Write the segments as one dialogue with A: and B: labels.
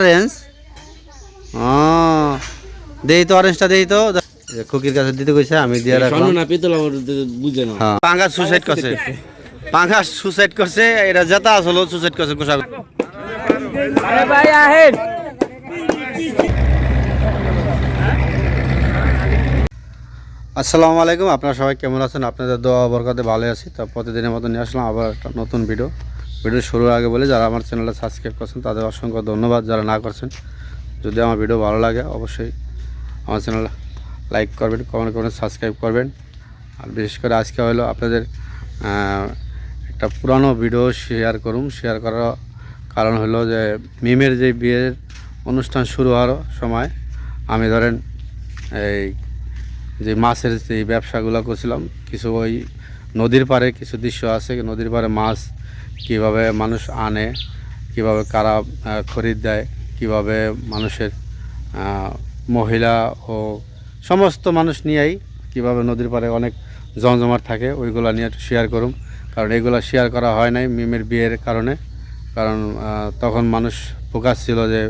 A: Orange ও দেই তো অরেঞ্জটা দেই তো। খুকির কাছে দিতে কইছে আমি দিয়ে রাখলাম।
B: না পেতল আমার বুঝে না।
A: হ্যাঁ। পাঙ্গা সুসাইড করছে। পাঙ্গা সুসাইড করছে আসলো সুসাইড করছে কোষা
B: আরে ভাই আহেন।
A: আসসালামু আলাইকুম আপনারা সবাই কেমন আছেন? আপনাদের দোয়া বরকাতে ভালো আছি। তো প্রতিদিনের মতো নিয়ে আসলাম আবার একটা নতুন ভিডিও ভিডিও শুরুর আগে বলে, যারা আমার চ্যানেলটা সাবস্ক্রাইব করছেন, তাদের অসংখ্য ধন্যবাদ। যারা না করছেন, যদি আমার ভিডিও ভালো লাগে, অবশ্যই আমার চ্যানেল লাইক করবেন কমেন্ট করবেন সাবস্ক্রাইব করবেন। আর বিশেষ করে আজকে হলো আপনাদের একটা পুরানো ভিডিও শেয়ার করুন। শেয়ার করার কারণ হলো যে, মিমের যে বিয়ের অনুষ্ঠান শুরু হওয়ার সময় আমি ধরেন এই যে মাছের যে ব্যবসাগুলো করছিলাম, কিছু ওই নদীর পাড়ে কিছু দৃশ্য আছে, নদীর পাড়ে মাছ কীভাবে মানুষ আনে, কীভাবে কারা খরিদ দেয়, কীভাবে মানুষের মহিলা ও সমস্ত মানুষ নিয়েই কীভাবে নদীর পাড়ে অনেক জমজমাট থাকে, ওইগুলো নিয়ে একটু শেয়ার করুন কারণ এগুলো শেয়ার করা হয় নাই মিমের বিয়ের কারণে। কারণ তখন মানুষ ফোকাস ছিল যে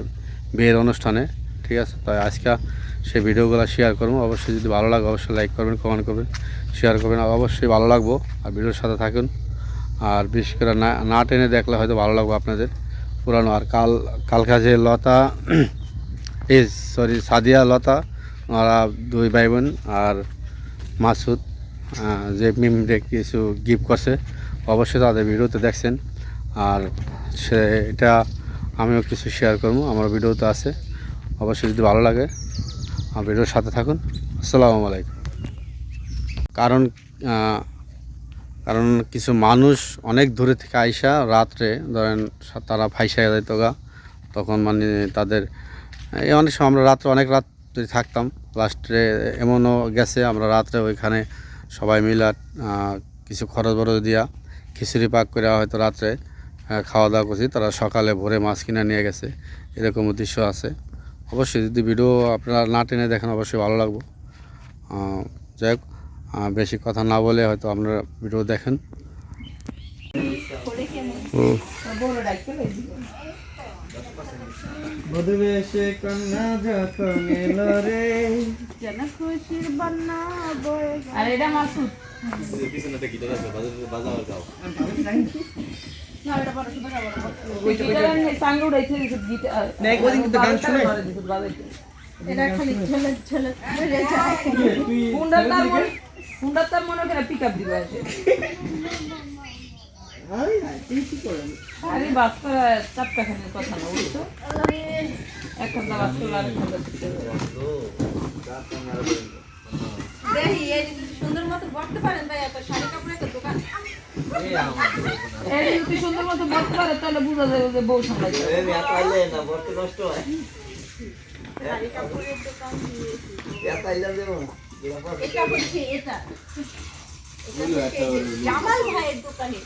A: বিয়ের অনুষ্ঠানে, ঠিক আছে? তাই আজকে সেই ভিডিওগুলো শেয়ার করুন অবশ্যই যদি ভালো লাগে, অবশ্যই লাইক করবেন কমেন্ট করবেন শেয়ার করবেন। অবশ্যই ভালো লাগবো। আর ভিডিওর সাথে থাকুন। আর বিশেষ করে না না টেনে দেখলে হয়তো ভালো লাগবে আপনাদের। পুরানো আর কাল, কালকা যে লতা, এই সরি সাদিয়া লতা ওরা দুই ভাই বোন আর মাসুদ যে মিমরে কিছু গিফট করছে, অবশ্যই তাদের ভিডিওতে দেখছেন। আর সে, এটা আমিও কিছু শেয়ার করব, আমার ভিডিওতে আছে। অবশ্যই যদি ভালো লাগে, আমার ভিডিওর সাথে থাকুন। আসসালামু আলাইকুম। কারণ কারণ কিছু মানুষ অনেক দূরে থেকে আইসা রাত্রে, ধরেন তারা ফাইসা যেত গা, তখন মানে তাদের অনেক সময় আমরা রাত্রে, অনেক রাত থাকতাম। লাস্টে এমনও গেছে, আমরা রাত্রে ওইখানে সবাই মিলে কিছু খরচ বরচ দিয়া খিচুড়ি পাক করে হয়তো রাত্রে খাওয়া দাওয়া করছি। তারা সকালে ভোরে মাছ কিনে নিয়ে গেছে। এরকম দৃশ্য আছে। অবশ্যই যদি ভিডিও আপনারা না টেনে দেখেন, অবশ্যই ভালো লাগবো। যাই হোক। বেশি কথা না বলে হয়তো আপনারা ভিডিও দেখেন ও
B: কন্যা যখন এলো রে
C: যেন খুশির বন্যা বয়ে আর এটা মাসুদ না, এটা বড় শুধু না, বড়, বড়। গিটার আর নেই, উড়াইছে দিছে গিটার। বাজাইতে পারে দিছে, বাজাইতে। এটা খালি ছেলে ছেলে তার হুন্ডার মনে করে pick up দিবে। আরে কথা না, বুঝছ?
D: দেখি এই সুন্দর মতো বলতে পারেন ভাই এত শাড়ি কাপড়ের তো দোকান
C: এই যদি সুন্দর মতো বলতে পারে তাহলে বোঝা যাবে যে বউ।
D: শাড়ি কাপড়ের দোকান এটা হচ্ছে এটা। এটা হচ্ছে এই যে জামাল ভাইয়ের দোকানে।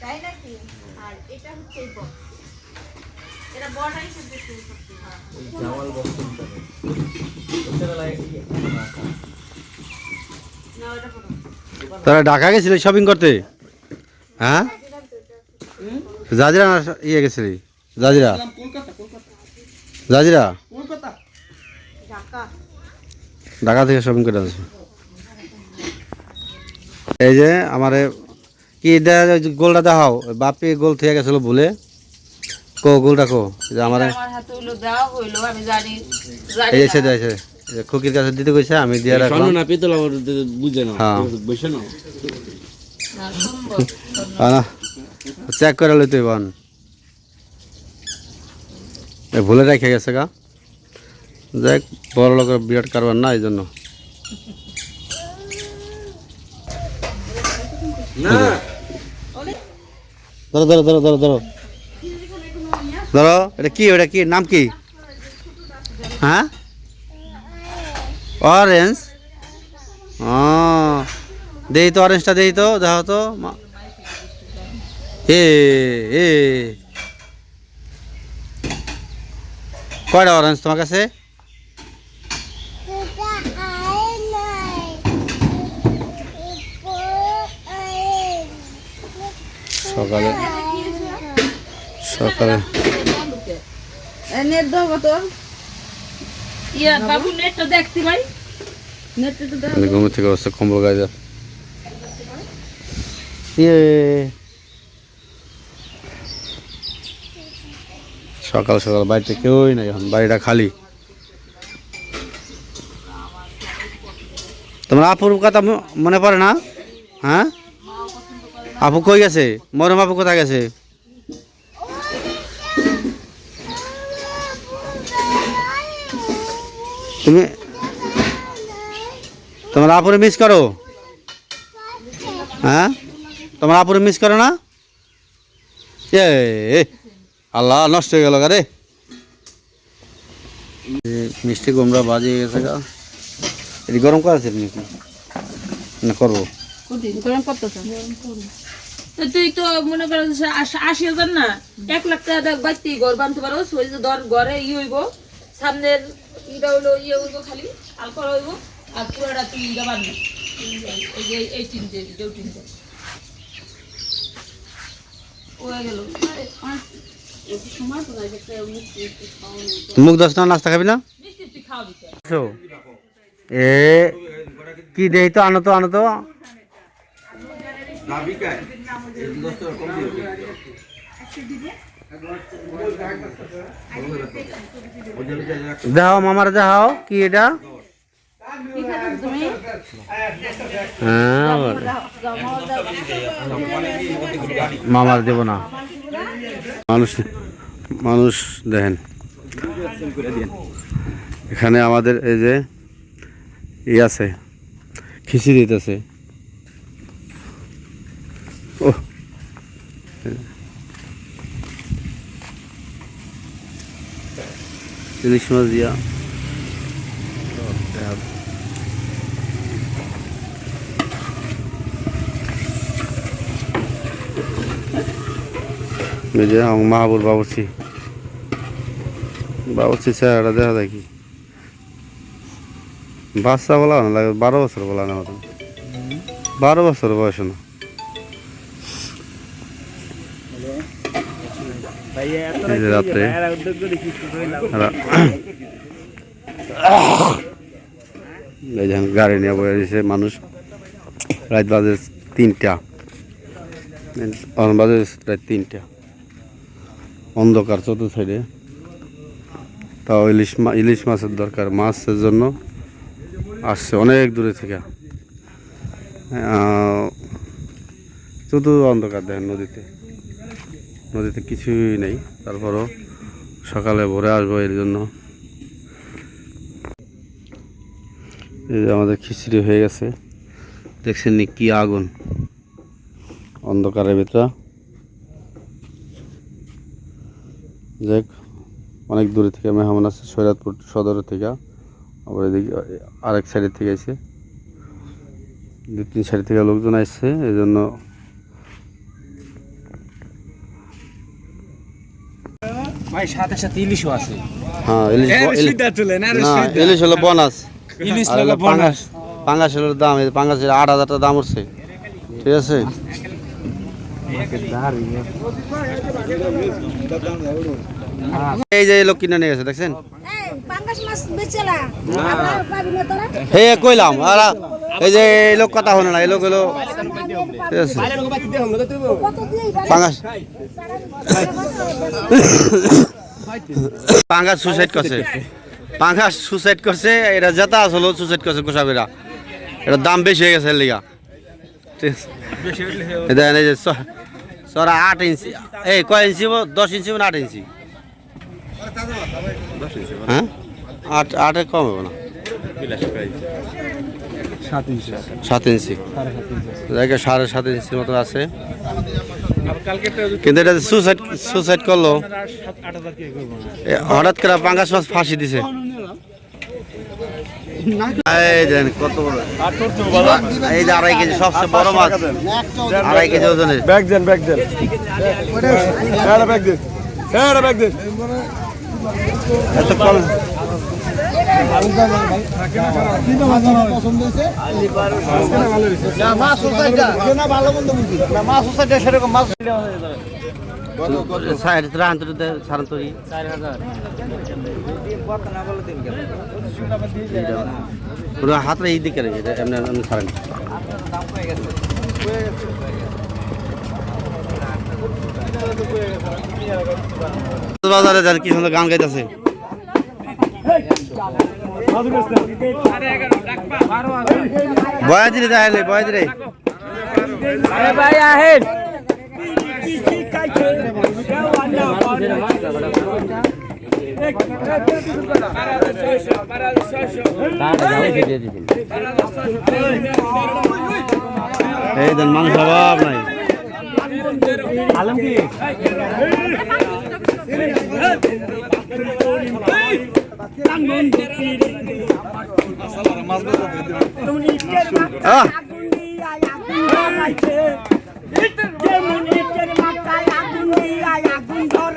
D: তাই নাকি? আর এটা হচ্ছে এই বক্স এটা বড় হিসেবে শুরু করতে না ওটা
A: তারা ঢাকা গেছিলে শপিং করতে? হ্যাঁ? জাজিরা ইয়ে গেছিলি? জাজিরা? জাজিরা?
D: ঢাকা।
A: ঢাকা থেকে শপিং করে আসছে এই যে আমারে কি গোলটা দেখাও। বাপি গোল থেকে গেছিল ভুলে। কো গোলটা কো। যে আমারে এই খুকির কাছে দিতে কইছে আমি দিয়ে রাখলাম।
B: না পেতল আমার বুঝে না
A: হ্যাঁ।
B: বসে না।
A: চেক করে লইতে বান। ভুলে রেখে গেছে গা। দেখ বড় লোকের বিরাট কারবার না এই জন্য ধরো ধরো ধরো ধরো ধরো। ধরো এটা কি ওটা কি নাম কি? হ্যাঁ? অরেঞ্জ ও দেই তো অরেঞ্জটা দেই তো দেখো তো। এ এ। কয়টা অরেঞ্জ তোমার কাছে? সকালে। সকালে।
C: নেট দাও তো ইয়া বাবু নেটটা দেখতে ভাই নেটটা তো
A: ঘুম থেকে অবস্থা কম্বল গায়ে যা ইয়ে। সকাল সকাল বাড়িতে কেউই নাই, এখন বাড়িটা খালি। তোমার আপুর কথা মনে পড়ে না? হ্যাঁ? আপু কই গেছে? মরম আপু কোথায় গেছে? তুমি তোমার আপুরে মিস করো? হ্যাঁ? তোমার আপুরে মিস করো না? এ আল্লাহ নষ্ট হয়ে গেল রে। মিষ্টি কুমড়া বাজে গেছে গা। এটি গরম করেছে নাকি? না করব।
C: গরম করতেছ। তুই তো মনে কর আশি হাজার না এক লাখ টাকা দেখ ঘর বানতে পারো ওই যে ধর ঘরে ই হইব সামনের ইটা হইল ইয়ে হইব খালি আলকর হইব আর পুরোটা তুই ইটা বানবি। এই যে এই তিনটে দেউ তিনটে। হয়ে গেল।
A: মুখ দশ না নাস্তা খাবি না? এ, কি দেই তো আনো তো আনো তো। দেখাও মামার দেখাও কি এটা। মামার দেব না। মানুষ মানুষ দেখেন। এখানে আমাদের এই যে ই আছে খিচুড়ি দিতেছে। ও ইলিশ মাছ দিয়া। যে মাহাবুর বাবুর্চি বাবুর্চি চেহারাটা দেখা যায় কি? বাচ্চা বলা না, লাগে বারো বছর বলা না মতন। বারো বছর বয়স না। রাত্রে। গাড়ি নিয়ে বয়ে দিয়েছে মানুষ। রাত বাজে তিনটা। বাজে রাত তিনটা। অন্ধকার চতুর্থ সাইডে। তাও ইলিশ মা ইলিশ মাছের দরকার, মাছের জন্য আসছে অনেক দূরে থেকে। শুধু অন্ধকার দেখেন নদীতে। নদীতে কিছুই নেই। তারপরও সকালে ভোরে আসব এর জন্য। এই যে আমাদের খিচুড়ি হয়ে গেছে। দেখছেন নি কি আগুন। অন্ধকারের ভিতরে। যাক অনেক দূরে থেকে মেহমান আছে সৈরাতপুর সদর থেকে। আবার এদিকে আরেক সাইডের থেকে এসে দু তিন সাইড থেকে লোকজন আসছে এই জন্য হ্যাঁ ইলিশ না ইলিশ হলো বোনাস।
B: ইলিশ
A: আর হলো পাঙ্গাস পাঙ্গাস হলো দাম পাঙ্গাসের আট হাজার টাকা দাম উঠছে। ঠিক আছে? এই যে এই লোক কিনে নিয়ে গেছে দেখছেন?
D: পাঙ্গাস মাছ বেচেলা আমরা পাবি না। তোরা
A: হে কইলাম আর এই যে এই লোক কথা হলো না এই লোক হলো পাঙ্গাস। পাঙ্গাস সুসাইড করছে। পাঙ্গাস সুসাইড করছে এটা যেটা আসলো সুসাইড করছে গোসাবিরা। এটা দাম বেশি হয়ে গেছে লিগা। ঠিক আছে। দেখেন এই যে সরা আট ইঞ্চি। এই কয় ইঞ্চি বো? দশ ইঞ্চি না আট ইঞ্চি? হ্যাঁ? আট আটে কম হবে না? সাত ইঞ্চি। জায়গা সাড়ে সাত ইঞ্চির মতো আছে। কিন্তু এটা সুসাইড সুসাইড করল। এ, হঠাৎ করে পাঙ্গাস মাছ ফাঁসি দিছে। কত বড়? এই যে আড়াই কেজি সবচেয়ে বড় মাছ। আড়াই কেজি ওজনের।
E: ব্যাগ দেন ব্যাগ দেন। হ্যাঁ ব্যাগ দেন। হ্যাঁ ব্যাগ দেন।
A: এত কম। সাইড রান তুলতে সারান তরি পুরো হাতটা এই দিকে রেখে এমনি এমনি সারান বাজারে যান কি সুন্দর গান গাইতেছে। বয়া দিলে তাহলে বয়া দিলে
B: ভাই আহেন।
A: এই দেন মানুষ অভাব নাই আহ,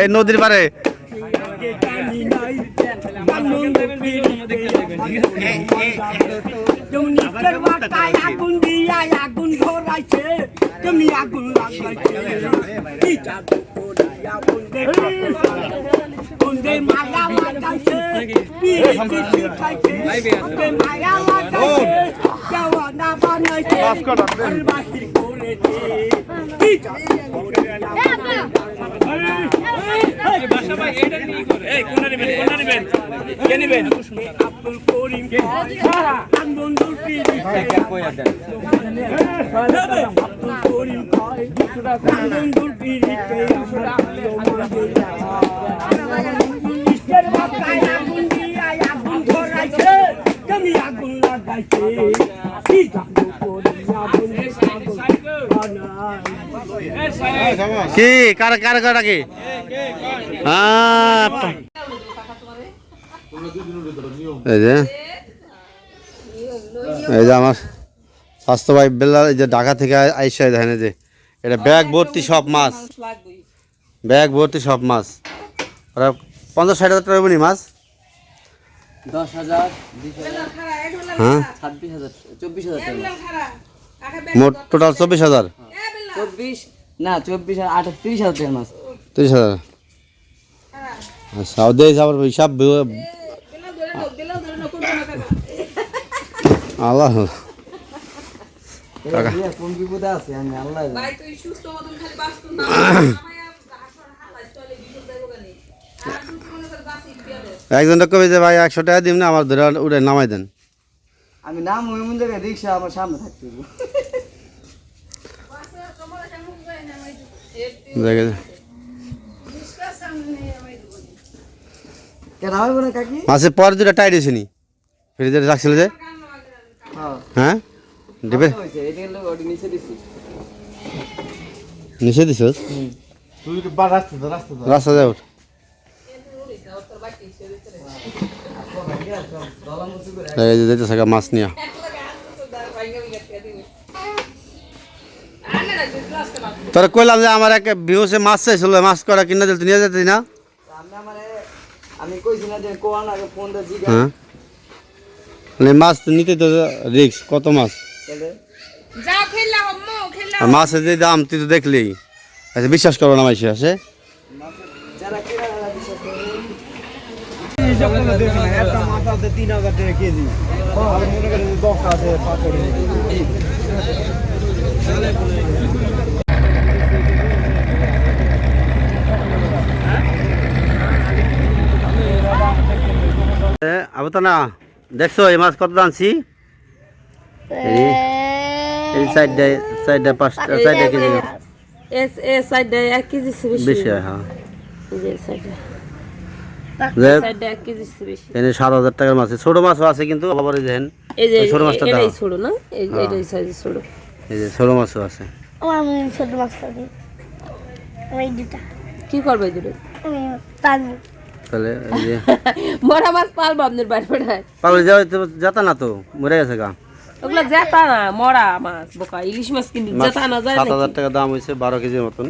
A: এই নদীর পারে
E: আগুন দিয়া আগুন ধরাইছে। লাগাইছে। মায়া আব্দুল করিম আব্দুল করিম বন্ধুর পিড়িতে তুমি আগুন লাগাইছে কি?
A: কার কার কার কি? হ্যাঁ এই যে এই যে আমার স্বাস্থ্য ভাই বেলা এই যে ঢাকা থেকে আইসা দেখেন যে এটা ব্যাগ ভর্তি সব মাছ। ব্যাগ ভর্তি সব মাছ। ওরা পঞ্চাশ ষাট হাজার টাকা মাছ?
B: দশ হাজার
A: হ্যাঁ?
B: ছাব্বিশ হাজার চব্বিশ হাজার টাকা।
A: মোট টোটাল চব্বিশ হাজার?
B: চব্বিশ না চব্বিশ আর আঠাশ তিরিশ হাজার টাকা মাছ।
A: তিরিশ হাজার? আচ্ছা ওদের আবার হিসাব আল্লাহ। টাকা।
B: কোন বিপদে আছে আমি আল্লাহ জানে।
C: ভাই তুই সুস্থ মতন খালি বাঁচতো না। আমায় হাসর হালাস চলে বিপদ দেবো কেন? আর তুই মনে কর বাঁচি বিয়াদব
A: একজনটা কবে যে ভাই একশো টাকা দিন না আমার ধরে উঠে নামাই দেন।
B: আমি নাম রিক্সা আমার সামনে থাকতে হবে।
A: দেখে
B: কেন হবে না কাকি?
A: মাসে পরে দুটা টাইট হয়েছে নি। ফ্রিজে রাখছিল যে।
B: হ্যাঁ।
A: হ্যাঁ?
B: গেলে ওটি নিচে দিছি।
A: দিছ? রাস্তা এই যেতে থাকা মাছ নিয়ে। তোরা কইলাম যে আমার এক বিহুসে মাছ চাইছিল, মাছ করা কিনা দিল নিয়ে যেতে না?
B: আমি না যে কোয়ান আগে ফোন
A: হ্যাঁ। মানে মাছ তো নিতে তো রিক্স কত মাছ?
C: যাও খেললা হম্মো
A: আর মাছের যে দাম, তুই তো দেখলি। আচ্ছা বিশ্বাস করব না মাইসে আছে
B: যারা কেনা যারা বিশ্বাস করে
A: আবু তো না দেখছ এই মাছ কত আনছি এই এই সাইডে সাইডে পাঁচটা সাইডে কেজি।
C: এস এ সাইডে এক কেজি বেশি।
A: হয় সাত হাজার টাকার মাছ। আছে। ছোট মাছও আছে কিন্তু আবার দেখেন। ছোট মাছটা
C: ছোট না। এটাই সাইজ ছোট।
A: এই যে ছোট মাছও আছে।
F: আমি ছোট দিই। আমি এই দুটা।
C: কি করবে দুটো?
F: আমি পালবো।
A: তাহলে এই যে
C: মরা মাছ পালবো আপনার বাড়ি
A: যাও যাতা না তো মরে গেছে গা।
C: ওগুলা জেতা না মরা মাছ বোকা। ইলিশ মাছ কিনি
A: মাছ
C: জেতা না যায়
A: সাত? হাজার টাকা দাম হয়েছে বারো কেজির মতন।